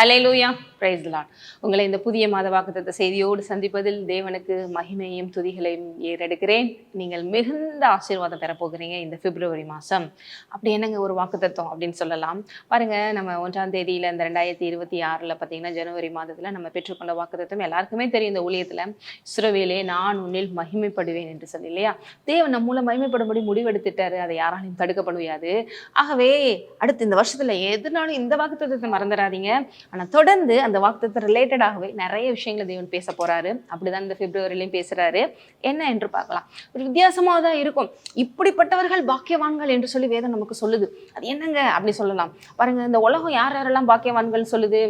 ஹலேலூயா price Lord உங்களை இந்த புதிய மாத வாக்குத்த செய்தியோடு சந்திப்பதில் தேவனுக்கு மகிமையும் துதிகளையும் ஏறெடுக்கிறேன். நீங்கள் மிகுந்த ஆசீர்வாதம் பெறப்போகிறீங்க இந்த பிப்ரவரி மாதம். அப்படி என்னங்க ஒரு வாக்குத்தத்தம் அப்படின்னு சொல்லலாம். பாருங்க நம்ம ஒன்றாம் தேதியில் இந்த ரெண்டாயிரத்தி இருபத்தி ஆறில் பார்த்தீங்கன்னா ஜனவரி மாதத்தில் நம்ம பெற்றுக்கொண்ட வாக்குத்தத்தம் எல்லாருக்குமே தெரியும். இந்த ஊழியத்தில் இஸ்ரவேலே நான் உன்னில் மகிமைப்படுவேன் என்று சொல்லி இல்லையா? தேவன் நம்ம மூலம் மகிமைப்படும்படி முடிவெடுத்துட்டாரு. அதை யாராலையும் தடுக்க முடியாது. ஆகவே அடுத்து இந்த வருஷத்துல எதுனாலும் இந்த வாக்குத்தத்தை மறந்துடாதீங்க. ஆனால் தொடர்ந்து அந்த வாக்குத்தத்தை ரிலேட்டடாகவே நிறைய விஷயங்களை தேவன் பேச போறாரு. அப்படிதான் இந்த பிப்ரவரிலையும் பேசுறாரு. என்ன என்று பார்க்கலாம். ஒரு வித்தியாசமாக தான் இருக்கும். இப்படிப்பட்டவர்கள் பாக்கியவான்கள் என்று சொல்லி வேதம் நமக்கு சொல்லுது. அது என்னங்க? அப்படி சொல்லலாம். பாருங்க இந்த உலகம் யார் யாரெல்லாம் பாக்கியவான்கள் சொல்லுது?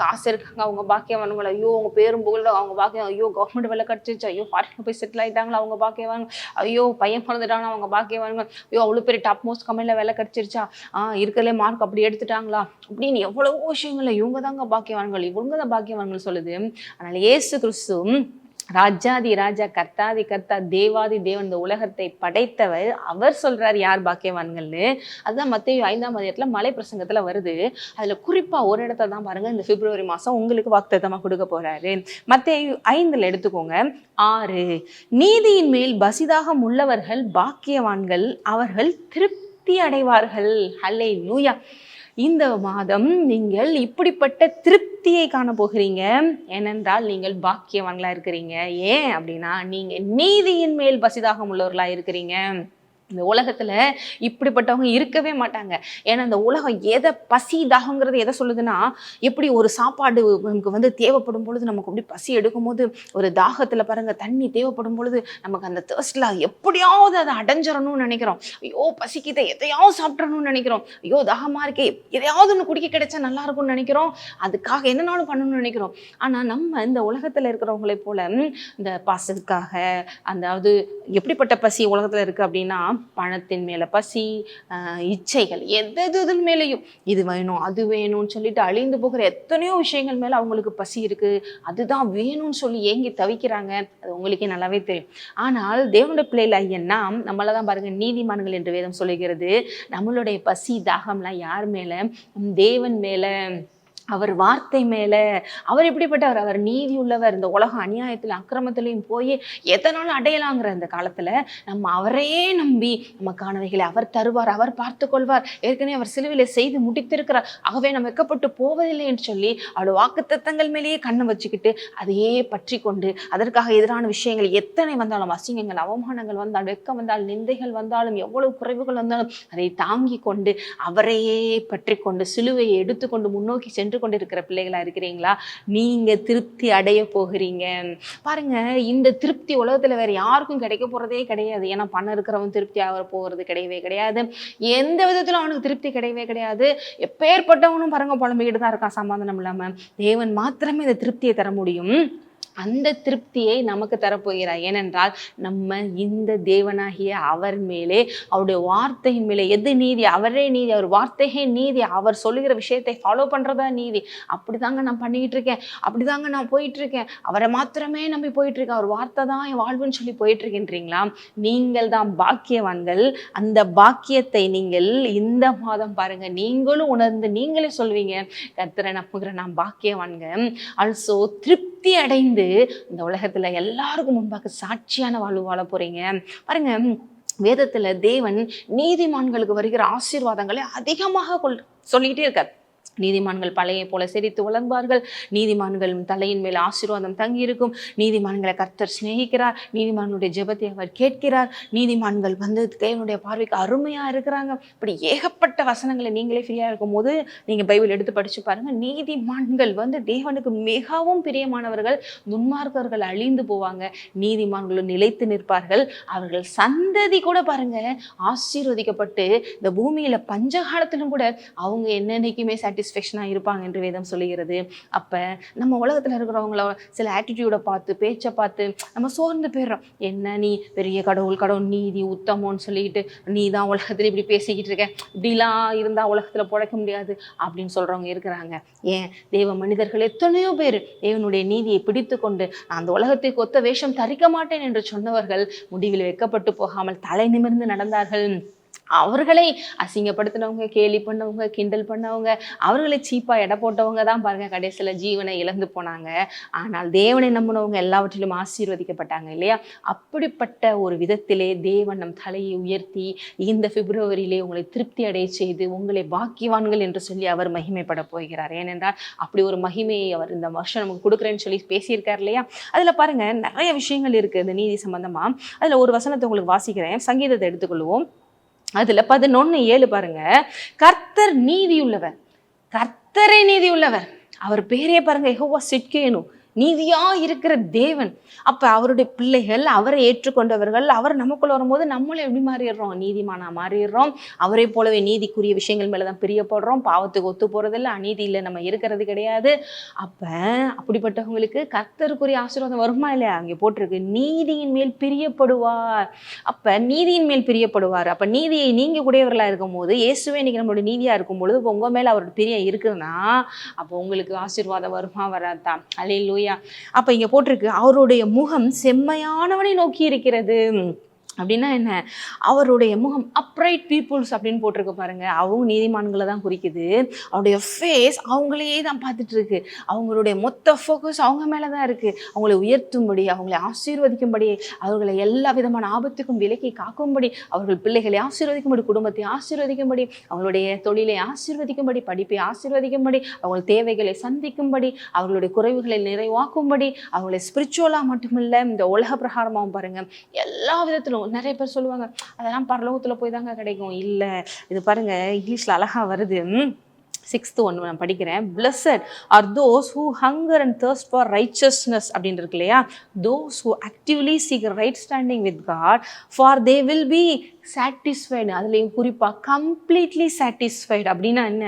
காசு இருக்காங்க அவங்க பாக்கியவான்கள். ஐயோ அவங்க பேரும் புகழ் அவங்க பாக்கியம் ஐயோ கவர்மெண்ட் வேலை கிடைச்சிச்சு ஐயோ ஃபாரின் போய் செட்டில் ஆயிட்டாங்களா அவங்க பாக்கியவாங்க ஐயோ பையன் பிறந்துட்டாங்க அவங்க பாக்கியவான்கள். ஐயோ அவ்வளோ பெரிய டாப் மோஸ்ட் கம்பெனியில் வேலை கிடைச்சிருச்சா? ஆ இருக்கிறதுலே மார்க் அப்படி எடுத்துட்டாங்களா? அப்படின்னு எவ்வளவோ விஷயங்கள் இவங்க தாங்க பாக்கியவான்கள். இவங்க தான் பாக்கியவான்கள் சொல்லுது. அதனால ஏசு கிறிஸ்து ராஜாதி ராஜா கர்த்தாதி கர்த்தா தேவாதி தேவன் இந்த உலகத்தை படைத்தவர். அவர் சொல்றார் யார் பாக்கியவான்கள்னு. அதுதான் மத்திய ஐந்தாம் அதிகத்துல மலை பிரசங்கத்துல வருது. அதுல குறிப்பா ஒரு இடத்த தான் பாருங்க இந்த பிப்ரவரி மாசம் உங்களுக்கு வாக்குத்தமா கொடுக்க போறாரு. மத்திய ஐந்துல எடுத்துக்கோங்க. ஆறு நீதியின் மேல் பசிதாகம் உள்ளவர்கள் பாக்கியவான்கள் அவர்கள் திருப்தி அடைவார்கள். ஹல்லே லூயா இந்த மாதம் நீங்கள் இப்படிப்பட்ட திருப்தியை காண போகிறீங்க ஏனென்றால் நீங்கள் பாக்கியவான்களாக இருக்கிறீங்க. ஏன் அப்படின்னா நீங்க நீதியின் மேல் பசிதாகம் உள்ளவர்களா இருக்கிறீங்க. இந்த உலகத்துல இப்படிப்பட்டவங்க இருக்கவே மாட்டாங்க. ஏன்னா இந்த உலகம் எதை பசி தாகங்கிறது எதை சொல்லுதுன்னா எப்படி ஒரு சாப்பாடு நமக்கு வந்து தேவைப்படும் பொழுது நமக்கு அப்படி பசி எடுக்கும் போது ஒரு தாகத்துல பாருங்க தண்ணி தேவைப்படும் பொழுது நமக்கு அந்த தேர்ஸ்ட்ல எப்படியாவது அதை அடைஞ்சிடணும்னு நினைக்கிறோம். ஐயோ பசிக்குத எதையாவது சாப்பிட்றணும்னு நினைக்கிறோம். ஐயோ தாகமா இருக்கே எதையாவது ஒன்று குடிக்க கிடைச்சா நல்லா இருக்கும்னு நினைக்கிறோம். அதுக்காக என்னனாலும் பண்ணணும்னு நினைக்கிறோம். ஆனா நம்ம இந்த உலகத்துல இருக்கிறவங்களை போல இந்த பாசத்துக்காக அதாவது எப்படிப்பட்ட பசி உலகத்துல இருக்கு அப்படின்னா பணத்தின் மேல பசி இச்சைகள் எது எது மேலேயும் இது வேணும் அது வேணும்னு சொல்லிட்டு அழிந்து போகிற எத்தனையோ விஷயங்கள் மேல அவங்களுக்கு பசி இருக்கு. அதுதான் வேணும்னு சொல்லி ஏங்கி தவிக்கிறாங்க. அது உங்களுக்கே நல்லாவே தெரியும். ஆனால் தேவனுடைய பிள்ளைல ஐயன்னா நம்மளை தான் பாருங்க நீதிமான்கள் என்று வேதம் சொல்லுகிறது. நம்மளுடைய பசி தாகம்லாம் யார் மேல? தேவன் மேல. அவர் வார்த்தை மேல அவர் எப்படிப்பட்டவர்? அவர் நீதி உள்ளவர். இந்த உலகம் அநியாயத்துல அக்கிரமத்திலையும் போய் எதனாலும் அடையலாங்கிற இந்த காலத்துல நம்ம அவரே நம்பி நமக்கானவைகளை அவர் தருவார் அவர் பார்த்து கொள்வார். ஏற்கனவே அவர் சிலுவையில செய்து முடித்திருக்கிறார். ஆகவே நம்ம வெக்கப்பட்டு போவதில்லை என்று சொல்லி அவருடைய வாக்குத்தத்தங்கள் மேலேயே கண்ணை வச்சுக்கிட்டு அதையே பற்றி கொண்டு அதற்காக எதிரான விஷயங்கள் எத்தனை வந்தாலும் அசிங்கங்கள் அவமானங்கள் வந்தாலும் வெக்கம் வந்தாலும் நிந்தைகள் வந்தாலும் எவ்வளவு குறைவுகள் வந்தாலும் அதை தாங்கி கொண்டு அவரையே பற்றி கொண்டு சிலுவையை எடுத்துக்கொண்டு முன்னோக்கி சென்று கொண்டிருக்கிற பிள்ளைகளா இருக்கிறீங்களா? நீங்க திருப்தி அடைய போகிறீங்க. பாருங்க இந்த திருப்தி உலகத்துல வேற யாருக்கும் கிடைக்க போறதே கிடையாது. ஏன்னா பணம் இருக்கிறவன் திருப்தி ஆக போகிறது கிடையவே கிடையாது. எந்த விதத்திலும் அவனுக்கு திருப்தி கிடையவே கிடையாது. எப்பேற்பட்டவனும் பாருங்க புலம்பிக்கிட்டு தான் இருக்கான். சமாதானம் இல்லாம. தேவன் மாத்திரமே இந்த திருப்தியை தர முடியும். அந்த திருப்தியை நமக்கு தரப்போகிறார். ஏனென்றால் நம்ம இந்த தேவனாகிய அவர் மேலே அவருடைய வார்த்தையின் மேலே எது நீதி அவரே நீதி அவர் வார்த்தையே நீதி அவர் சொல்லுகிற விஷயத்தை ஃபாலோ பண்ணுறதா நீதி. அப்படி தாங்க நான் பண்ணிக்கிட்டு இருக்கேன். அப்படிதாங்க நான் போயிட்டு இருக்கேன். அவரை மாத்திரமே நம்பி போயிட்டு இருக்கேன். அவர் வார்த்தை தான் என் வாழ்வுன்னு சொல்லி போயிட்டுருக்கின்றீங்களா நீங்கள் தான் பாக்கியவான்கள். அந்த பாக்கியத்தை நீங்கள் இந்த மாதம் பாருங்க. நீங்களும் உணர்ந்து நீங்களே சொல்வீங்க கத்திர நம்புகிற நான் பாக்கியவான்கள். ஆல்சோ திருப்தி அடைந்து இந்த உலகத்துல எல்லாருக்கும் முன்பாக சாட்சியான வாழ்வு வாழ போறீங்க. பாருங்க வேதத்துல தேவன் நீதிமான்களுக்கு வருகிற ஆசீர்வாதங்களை அதிகமாக கொள் சொல்லிக்கிட்டே இருக்கார். நீதிமான்கள் பழைய போல சிரித்து வளர்ந்தார்கள் நீதிமான்கள் தலையின் மேல் ஆசீர்வாதம் தங்கியிருக்கும். நீதிமான்களை கர்த்தர் சிநேகிக்கிறார். நீதிமானுடைய ஜெபத்தை அவர் கேட்கிறார். நீதிமான்கள் வந்து தேவனுடைய பார்வைக்கு அருமையாக இருக்கிறாங்க. இப்படி ஏகப்பட்ட வசனங்களை நீங்களே ஃப்ரீயா இருக்கும் போது நீங்கள் பைபிள் எடுத்து படிச்சு பாருங்கள் நீதிமான்கள் வந்து தேவனுக்கு மிகவும் பிரியமானவர்கள் துன்மார்க்கர்கள் அழிந்து போவாங்க. நீதிமான்களும் நிலைத்து நிற்பார்கள். அவர்கள் சந்ததி கூட பாருங்க ஆசீர்வதிக்கப்பட்டு இந்த பூமியில பஞ்சகாலத்திலும் கூட அவங்க என்னென்னைக்குமே சாட்டிஸ்ஃபேக்ஷனாக இருப்பாங்க என்று வேதம் சொல்லுகிறது. அப்போ நம்ம உலகத்தில் இருக்கிறவங்கள சில ஆட்டிடியூடை பார்த்து பேச்சை பார்த்து நம்ம சோர்ந்து போயிடுறோம். என்ன நீ பெரிய கடவுள் கடவுள் நீதி உத்தமோன்னு சொல்லிட்டு நீ தான் உலகத்தில் இப்படி பேசிக்கிட்டு இருக்க. இப்படிலாம் இருந்தால் உலகத்தில் பிழைக்க முடியாது அப்படின்னு சொல்கிறவங்க இருக்கிறாங்க. ஏன்? தேவ மனிதர்கள் எத்தனையோ பேர் தேவனுடைய நீதியை பிடித்து கொண்டு அந்த உலகத்துக்கு ஒத்த வேஷம் தரிக்க மாட்டேன் என்று சொன்னவர்கள் முடிவில் வெக்கப்பட்டு போகாமல் தலை நிமிர்ந்து நடந்தார்கள். அவர்களை அசிங்கப்படுத்தினவங்க கேலி பண்ணவங்க கிண்டல் பண்ணவங்க அவர்களை சீப்பாக எடை போட்டவங்க தான் பாருங்கள் கடைசியில் ஜீவனை இழந்து போனாங்க. ஆனால் தேவனை நம்பினவங்க எல்லாவற்றிலும் ஆசீர்வதிக்கப்பட்டாங்க இல்லையா? அப்படிப்பட்ட ஒரு விதத்திலே தேவன் நம் தலையை உயர்த்தி இந்த பிப்ரவரியிலே உங்களை திருப்தி அடைய செய்து உங்களை பாக்கியவான்கள் என்று சொல்லி அவர் மகிமைப்பட போகிறார். ஏனென்றால் அப்படி ஒரு மகிமையை அவர் இந்த வருஷம் நமக்கு கொடுக்குறேன்னு சொல்லி பேசியிருக்கார் இல்லையா? அதில் பாருங்கள் நிறைய விஷயங்கள் இருக்குது இந்த நீதி சம்பந்தமாக அதில் ஒரு வசனத்தை உங்களுக்கு வாசிக்கிறேன். சங்கீதத்தை எடுத்துக்கொள்வோம். அதுல பதினொன்னு ஏழு பாருங்க. கர்த்தர் நீதியுள்ளவர். கர்த்தரே நீதியுள்ளவர். அவர் பேரே பாருங்க எகோவா சிட்கேனும் நீதியா இருக்கிற தேவன். அப்ப அவருடைய பிள்ளைகள் அவரை ஏற்றுக்கொண்டவர்கள் அவர் நமக்குள்ள வரும்போது நம்மளும் எப்படி மாறிடுறோம்? நீதிமானா மாறிடுறோம். அவரை போலவே நீதிக்குரிய விஷயங்கள் மேலதான் பிரியப்படுறோம். பாவத்துக்கு ஒத்து போறதில்ல அநீதியில நம்ம இருக்கிறது கிடையாது. அப்ப அப்படிப்பட்டவங்களுக்கு கர்த்தருக்குரிய ஆசீர்வாதம் வருமா இல்லையா? அங்கே போட்டிருக்கு நீதியின் மேல் பிரியப்படுவார். அப்ப நீதியின் மேல் பிரியப்படுவார். அப்ப நீதியை நீங்க கூடியவர்களா இருக்கும் போது இயேசுவே இன்னைக்கு நம்மளுடைய நீதியா இருக்கும் பொழுது இப்ப உங்க மேல அவரோட பிரியம் இருக்குதுன்னா அப்போ உங்களுக்கு ஆசீர்வாதம் வருமா வராதான் அலையிலூய் அப்ப இங்க போட்டிருக்கு அவருடைய முகம் செம்மையானவனை நோக்கி இருக்கிறது. அப்படின்னா என்ன? அவருடைய முகம் அப்ரைட் பீப்புள்ஸ் அப்படின்னு போட்டிருக்க பாருங்க. அவங்க நீதிமான்களை தான் குறிக்குது. அவருடைய ஃபேஸ் அவங்களையே தான் பார்த்துட்டு இருக்கு அவங்களுடைய மொத்த ஃபோக்கஸ் அவங்க மேலே தான் இருக்கு. அவங்களை உயர்த்தும்படி அவங்களை ஆசீர்வதிக்கும்படி அவர்களை எல்லா விதமான ஆபத்துக்கும் விலக்கி காக்கும்படி அவர்கள் பிள்ளைகளை ஆசீர்வதிக்கும்படி குடும்பத்தை ஆசீர்வதிக்கும்படி அவங்களுடைய தொழிலை ஆசீர்வதிக்கும்படி படிப்பை ஆசீர்வதிக்கும்படி அவங்கள் தேவைகளை சந்திக்கும்படி அவர்களுடைய குறைவுகளை நிறைவாக்கும்படி அவங்களை ஸ்பிரிச்சுவலாக மட்டுமில்லை இந்த உலக பிரகாரமாகவும் பாருங்க. எல்லா விதத்திலும் நிறைய பேர் சொல்லுவாங்க அதெல்லாம் பரலோகத்தில் போய் தாங்க கிடைக்கும். இல்லை இது பாருங்க இங்கிலீஷில் அழகா வருது. சிக்ஸ்த்து ஒன்று நான் படிக்கிறேன். Blessed are those who hunger and thirst for righteousness அப்படின்னு இருக்கு இல்லையா? Those who actively seek right standing with God for they will be satisfied அதுலேயும் குறிப்பாக கம்ப்ளீட்லி சாட்டிஸ்ஃபைடு அப்படின்னா என்ன?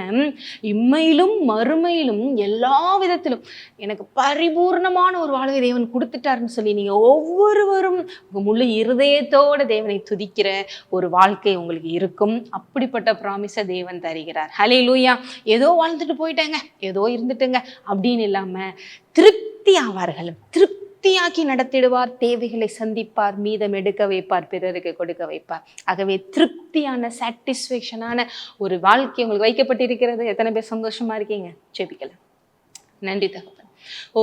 இம்மையிலும் மறுமையிலும் எல்லா விதத்திலும் எனக்கு பரிபூர்ணமான ஒரு வாழ்வை தேவன் கொடுத்துட்டாருன்னு சொல்லி நீங்கள் ஒவ்வொருவரும் உங்கள் முழு இருதயத்தோட தேவனை துதிக்கிற ஒரு வாழ்க்கை உங்களுக்கு இருக்கும். அப்படிப்பட்ட ப்ராமிஸை தேவன் தருகிறார். ஹலே லூயா ஏதோ வாழ்ந்துட்டு போயிட்டேங்க ஏதோ இருந்துட்டுங்க அப்படின்னு இல்லாமல் திருப்தி ஆவார்கள். திருப்தி திருப்தியாக்கி நடத்திடுவார் தேவைகளை சந்திப்பார் மீதம் எடுக்க வைப்பார் பிறருக்கு கொடுக்க வைப்பார். ஆகவே திருப்தியான சாட்டிஸ்ஃபேக்ஷனான ஒரு வாழ்க்கை உங்களுக்கு வைக்கப்பட்டிருக்கிறது. எத்தனை பேர் சந்தோஷமா இருக்கீங்க? ஜெபிக்கலாம். நன்றி தகவல் ஓ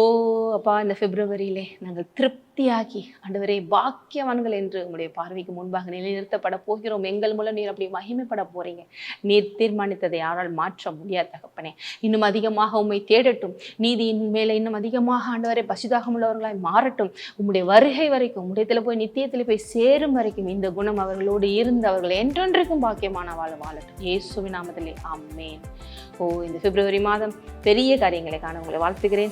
அப்பா இந்த பிப்ரவரியிலே நாங்கள் திருப்தியாகி ஆண்டவரே பாக்கியவான்கள் என்று உங்களுடைய பார்வைக்கு முன்பாக நிலைநிறுத்தப்பட போகிறோம். எங்கள் மூலம் நீர் அப்படி மகிமைப்பட போறீங்க. நீர் தீர்மானித்ததை யாரால் மாற்ற முடியாது தகப்பனே. இன்னும் அதிகமாக உம்மை தேடட்டும். நீதியின் மேலே இன்னும் அதிகமாக ஆண்டவரை பசிதாகம் உள்ளவர்களாய் மாறட்டும். உங்களுடைய வருகை வரைக்கும் உடையத்தில் போய் நித்தியத்தில் போய் சேரும் வரைக்கும் இந்த குணம் அவர்களோடு இருந்து அவர்கள் என்றென்றைக்கும் பாக்கியமான வாழ வாழட்டும். இயேசுவின் நாமத்திலே அம்மேன் ஓ இந்த பிப்ரவரி மாதம் பெரிய காரியங்களை காண உங்களை வாழ்த்துகிறேன்.